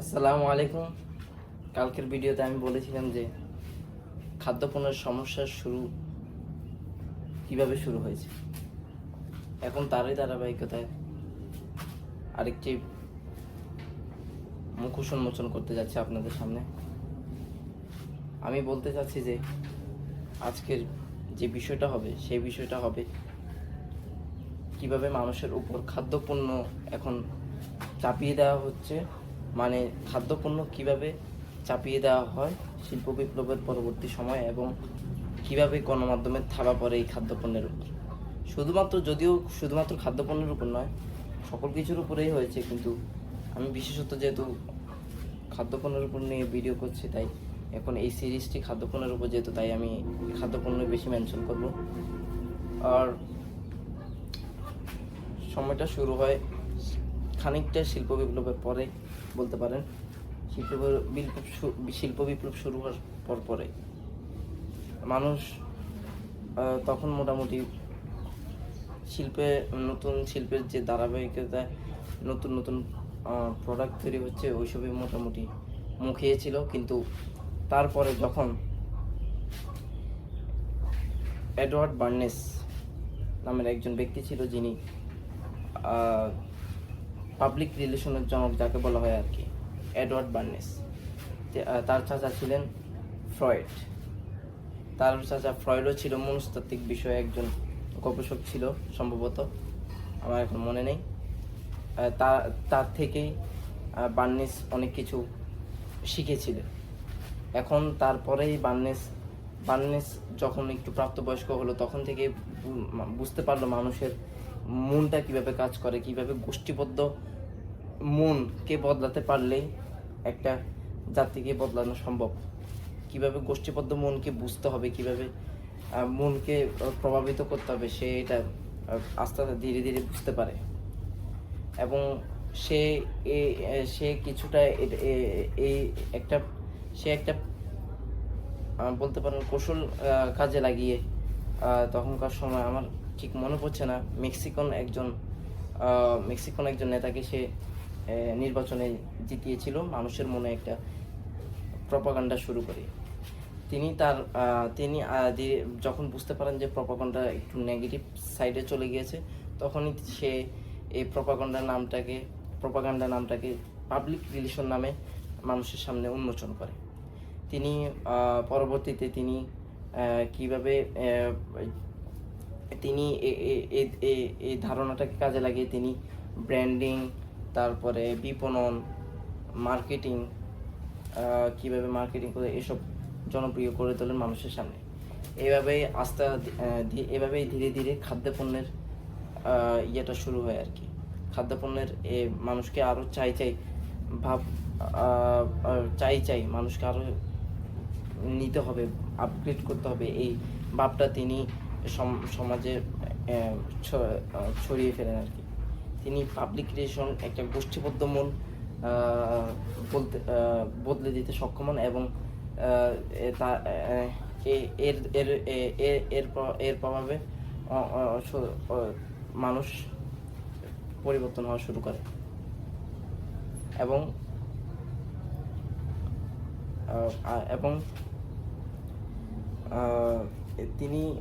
আসসালামু আলাইকুম। কালকের ভিডিওতে আমি বলেছিলাম যে খাদ্যপণ্যের সমস্যার শুরু কীভাবে শুরু হয়েছে। এখন তারই ধারাবাহিকতায় আরেকটি মুখোশ উন্মোচন করতে যাচ্ছে আপনাদের সামনে। আমি বলতে চাচ্ছি যে আজকের যে বিষয়টা হবে, সেই বিষয়টা হবে কীভাবে মানুষের উপর খাদ্যপণ্য এখন চাপিয়ে দেওয়া হচ্ছে মানে খাদ্যপণ্য কীভাবে চাপিয়ে দেওয়া হয় শিল্প বিপ্লবের পরবর্তী সময় এবং কীভাবে গণমাধ্যমের থাবা পড়ে এই খাদ্যপণ্যের উপর? শুধুমাত্র যদিও শুধুমাত্র খাদ্যপণ্যের উপর নয়, সকল কিছুর উপরেই হয়েছে, কিন্তু আমি বিশেষত যেহেতু খাদ্যপণ্যের উপর নিয়ে ভিডিও করছি, তাই এখন এই সিরিজটি খাদ্যপণ্যের উপর যেহেতু, তাই আমি খাদ্যপণ্য বেশি মেনশন করব। আর সময়টা শুরু হয় খানিকটা শিল্প বিপ্লবের পরে। বলতে পারেন শিল্প বিপ্লব শিল্প বিপ্লব শুরু হওয়ার পর পরে। মানুষ তখন মোটামুটি শিল্পে, নতুন শিল্পের যে ধারাবাহিকতায় নতুন নতুন প্রোডাক্ট তৈরি হচ্ছে, ওইসবই মোটামুটি মুখিয়েছিল কিন্তু তারপরে যখন এডওয়ার্ড বার্নেস নামের একজন ব্যক্তি ছিল যিনি পাবলিক রিলেশনের জনক যাকে বলা হয় আর কি এডওয়ার্ড বার্নেস তার চাচা ছিলেন ফ্রয়েড তার চাচা ফ্রয়েডও ছিল মনস্তাত্ত্বিক বিষয়ে একজন গবেষক ছিল, সম্ভবত। আমার এখন মনে নেই। তার থেকেই বার্নেস অনেক কিছু শিখেছিলেন। এখন তারপরেই বার্নেস বার্নেস যখন একটু প্রাপ্তবয়স্ক হলো, তখন থেকে বুঝতে পারল মানুষের মনটা কীভাবে কাজ করে, কীভাবে গোষ্ঠীবদ্ধ মনকে বদলাতে পারলেই একটা জাতিকে বদলানো সম্ভব? কীভাবে গোষ্ঠীবদ্ধ মনকে বুঝতে হবে, কীভাবে মনকে প্রভাবিত করতে হবে সে এটা আস্তে আস্তে ধীরে ধীরে বুঝতে পারে। এবং সে সে কিছুটা এই একটা, সে একটা বলতে পারেন কৌশল কাজে লাগিয়ে তখনকার সময় আমার ঠিক মনে পড়ছে না। মেক্সিকন একজন মেক্সিকন একজন নেতাকে সে নির্বাচনে জিতিয়েছিল। মানুষের মনে একটা প্রপাগান্ডা শুরু করে। তিনি তার তিনি যখন বুঝতে পারেন যে প্রপাগান্ডা একটু নেগেটিভ সাইডে চলে গিয়েছে, তখনই সে এই প্রপাগান্ডা নামটাকে প্রপাগান্ডা নামটাকে পাবলিক রিলেশন নামে মানুষের সামনে উন্মোচন করে। তিনি পরবর্তীতে তিনি কীভাবে তিনি এই ধারণাটাকে কাজে লাগিয়ে তিনি ব্র্যান্ডিং, তারপরে বিপণন, মার্কেটিং কীভাবে মার্কেটিং করে এসব জনপ্রিয় করে তোলেন মানুষের সামনে। এইভাবেই আস্তে এভাবেই ধীরে ধীরে খাদ্যপণ্যের ইয়েটা শুরু হয় আর কি। খাদ্যপণ্যের এ মানুষকে আরও চাই চাই ভাব চাই চাই মানুষকে আরও নিতে হবে আপগ্রেড করতে হবে। এই ভাবটা তিনি সমাজে ছড়িয়ে ফেলেন আর কি। তিনি পাবলিক রিলেশন একটা গোষ্ঠীবদ্ধ মন বলতে বদলে দিতে সক্ষম হন এবং তা- এর এর এর এর প্রভাবে মানুষ পরিবর্তন হওয়া শুরু করে। এবং এবং তিনি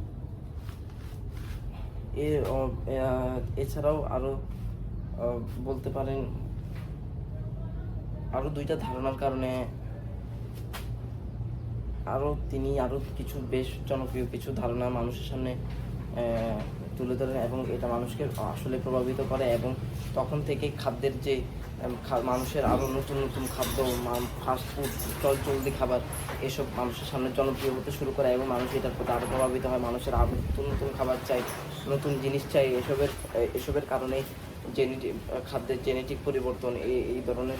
এছাড়াও আরও বলতে পারেন আরও দুইটা ধারণার কারণে আরও তিনি আরও কিছু বেশ জনপ্রিয় কিছু ধারণা মানুষের সামনে তুলে ধরেন এবং এটা মানুষকে আসলে প্রভাবিত করে এবং তখন থেকে খাদ্যের যে মানুষের আরও নতুন নতুন খাদ্য ফাস্ট ফুড চল, চলতি খাবার, এসব মানুষের সামনে জনপ্রিয় হতে শুরু করে এবং মানুষ এটার প্রতি আরও প্রভাবিত হয়। মানুষের আরও নতুন নতুন খাবার চাই, নতুন জিনিস চাই, এসবের এসবের কারণে জেনেটিক খাদ্যের জেনেটিক পরিবর্তন এই এই ধরনের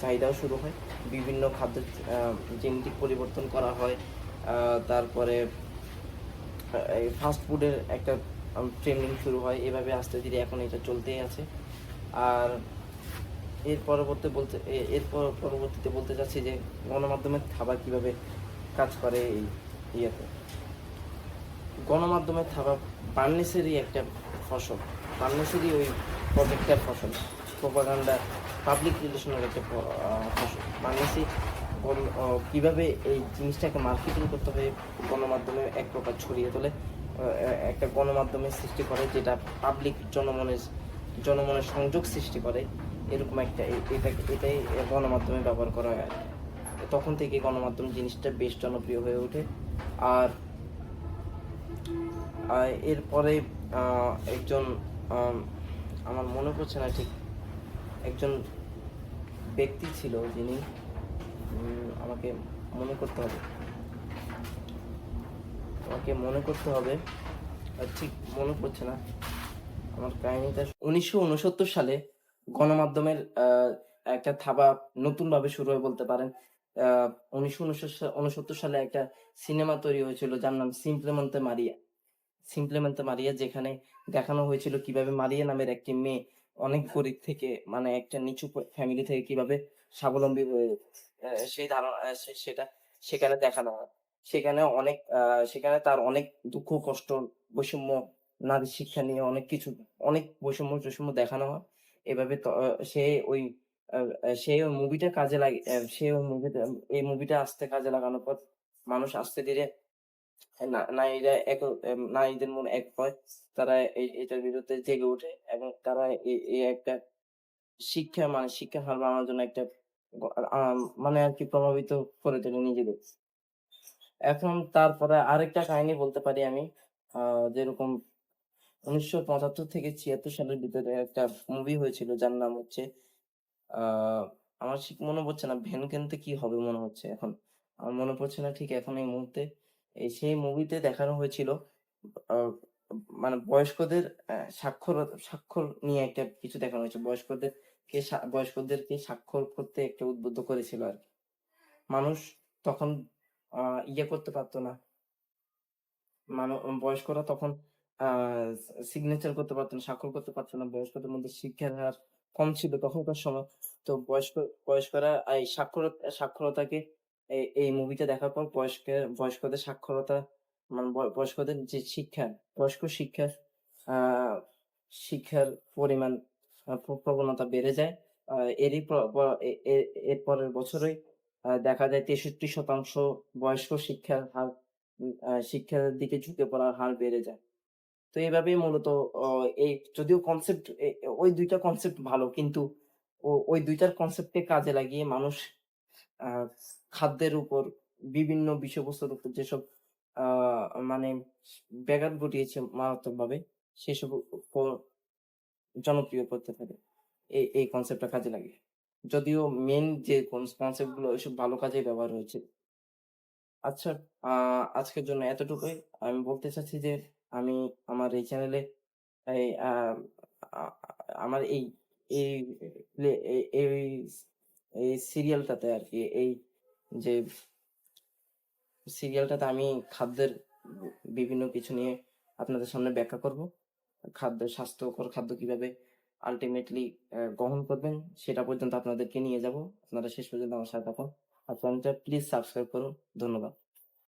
চাহিদাও শুরু হয়। বিভিন্ন খাদ্য জেনেটিক পরিবর্তন করা হয়। তারপরে ফাস্ট ফুডের একটা ট্রেন্ডিং শুরু হয়। এভাবে আস্তে ধীরে এখন এটা চলতেই আছে। আর এর পরবর্তী বলতে এর পরবর্তীতে বলতে চাচ্ছি যে, গণমাধ্যমের খাবার কীভাবে কাজ করে এই ইয়েতে? গণমাধ্যমের থাবা বার্নেসেরই একটা ফসল। বার্নেসেরই ওই প্রজেক্টের ফসল। প্রোপাগান্ডা পাবলিক রিলেশনের একটা ফসল। বাংলাদেশে কীভাবে এই জিনিসটাকে মার্কেটিং করতে হবে গণমাধ্যমে এক প্রকার ছড়িয়ে তোলে। একটা গণমাধ্যমের সৃষ্টি করে যেটা পাবলিক জনমনের জনমনের সংযোগ সৃষ্টি করে, এরকম একটা এটা এটাই গণমাধ্যমে ব্যবহার করা হয় তখন থেকে গণমাধ্যম জিনিসটা বেশ জনপ্রিয় হয়ে ওঠে। আর এরপরে একজন আমার মনে পড়ছে না ঠিক, একজন ব্যক্তি ছিল যিনি আমাকে মনে করতে হবে। আমাকে মনে করতে হবে ঠিক মনে পড়ছে না। আমার কাহিনীটা উনিশশো উনসত্তর সালে গণমাধ্যমের একটা থাবা নতুনভাবে শুরু হয় বলতে পারেন। উনিশশো উনসত্তর সালে একটা সিনেমা তৈরি হয়েছিল যার নাম সিম্পলেমন্তে মারিয়া। সিম্পলেমেন্তে মারিয়া যেখানে দেখানো হয়েছিল কীভাবে মারিয়া নামের একটি মেয়ে অনেক গরিব থেকে মানে একটা নিচু ফ্যামিলি থেকে কীভাবে স্বাবলম্বী হয়ে সেই ধারণা সেটা সেখানে দেখানো হয়। সেখানে অনেক সেখানে তার অনেক দুঃখ, কষ্ট, বৈষম্য, নারী শিক্ষা নিয়ে অনেক কিছু, অনেক বৈষম্য, টৈষম্য দেখানো হয়। এভাবে সে ওই সে ওই মুভিটা কাজে লাগে সে ওই মুভিটা এই মুভিটা আস্তে কাজে লাগানোর পর মানুষ আস্তে ধীরে নারীরা এক নারীদের মনে এক হয়। তারা এটার বিরুদ্ধে জেগে ওঠে এবং তারা এই একটা শিক্ষা মানে শিক্ষা হার বাড়ানোর জন্য একটা মানে আর কি প্রভাবিত করে তোলে নিজেদের। এখন তারপরে আরেকটা কাহিনী বলতে পারি আমি। যেরকম উনিশশো পঁচাত্তর থেকে ছিয়াত্তর সালের ভিতরে একটা মুভি হয়েছিল যার নাম হচ্ছে আমার ঠিক মনে পড়ছে না ভ্যান কিনতে কি হবে মনে হচ্ছে এখন। আমার মনে পড়ছে না ঠিক এখন এই মুহূর্তে। এই সেই মুভিতে দেখানো হয়েছিল মানে বয়স্কদের স্বাক্ষর স্বাক্ষর নিয়ে একটা কিছু দেখানো হয়েছে। বয়স্কদের কে বয়স্কদেরকে স্বাক্ষর করতে একটা উদ্বুদ্ধ করেছিল আর কি। মানুষ তখন ইয়ে করতে পারতো না। মানুষ বয়স্করা তখন সিগনেচার করতে পারতো না, স্বাক্ষর করতে পারতো না। বয়স্কদের মধ্যে শিক্ষার হার কম ছিল তখনকার সময়। তো বয়স্ক, বয়স্করা এই সাক্ষর সাক্ষরতাকে এই মুভিটা দেখার পর বয়স্ক, বয়স্কদের সাক্ষরতা মানে বয়স্কদের যে শিক্ষা, বয়স্ক শিক্ষার শিক্ষার পরিমাণ প্রবণতা বেড়ে যায়। এরই এর পরের বছরই দেখা যায় তেষট্টি শতাংশ বয়স্ক শিক্ষার হার শিক্ষার দিকে ঝুঁকে পড়ার হার বেড়ে যায়। তো এইভাবেই মূলত এই যদিও কনসেপ্ট ওই দুইটা কনসেপ্ট ভালো কিন্তু ওই দুইটার কনসেপ্টকে কাজে লাগিয়ে মানুষ খাদ্যের উপর, বিভিন্ন বিষয়বস্তুর উপর যেসব মানে ব্যাঘাত ঘটিয়েছে মারাত্মকভাবে, সেসব জনপ্রিয় করতে পারে। এই এই কনসেপ্টটা কাজে লাগে যদিও মেন যে কনসেপ্টগুলো, ওইসব ভালো কাজে ব্যবহার হয়েছে। আচ্ছা আজকের জন্য এতটুকুই। আমি বলতে চাচ্ছি যে, আমি আমার এই চ্যানেলে এই আমার এই এই প্লে- এই এই এই সিরিয়ালটাতে আর কি এই যে সিরিয়ালটাতে আমি খাদ্যের বিভিন্ন কিছু নিয়ে আপনাদের সামনে ব্যাখ্যা করব। খাদ্য স্বাস্থ্যকর খাদ্য কীভাবে আলটিমেটলি গ্রহণ করবেন, সেটা পর্যন্ত আপনাদেরকে নিয়ে যাব। আপনারা শেষ পর্যন্ত আমার সাথে থাকুন। আর চ্যানেলটা প্লিজ সাবস্ক্রাইব করুন। ধন্যবাদ।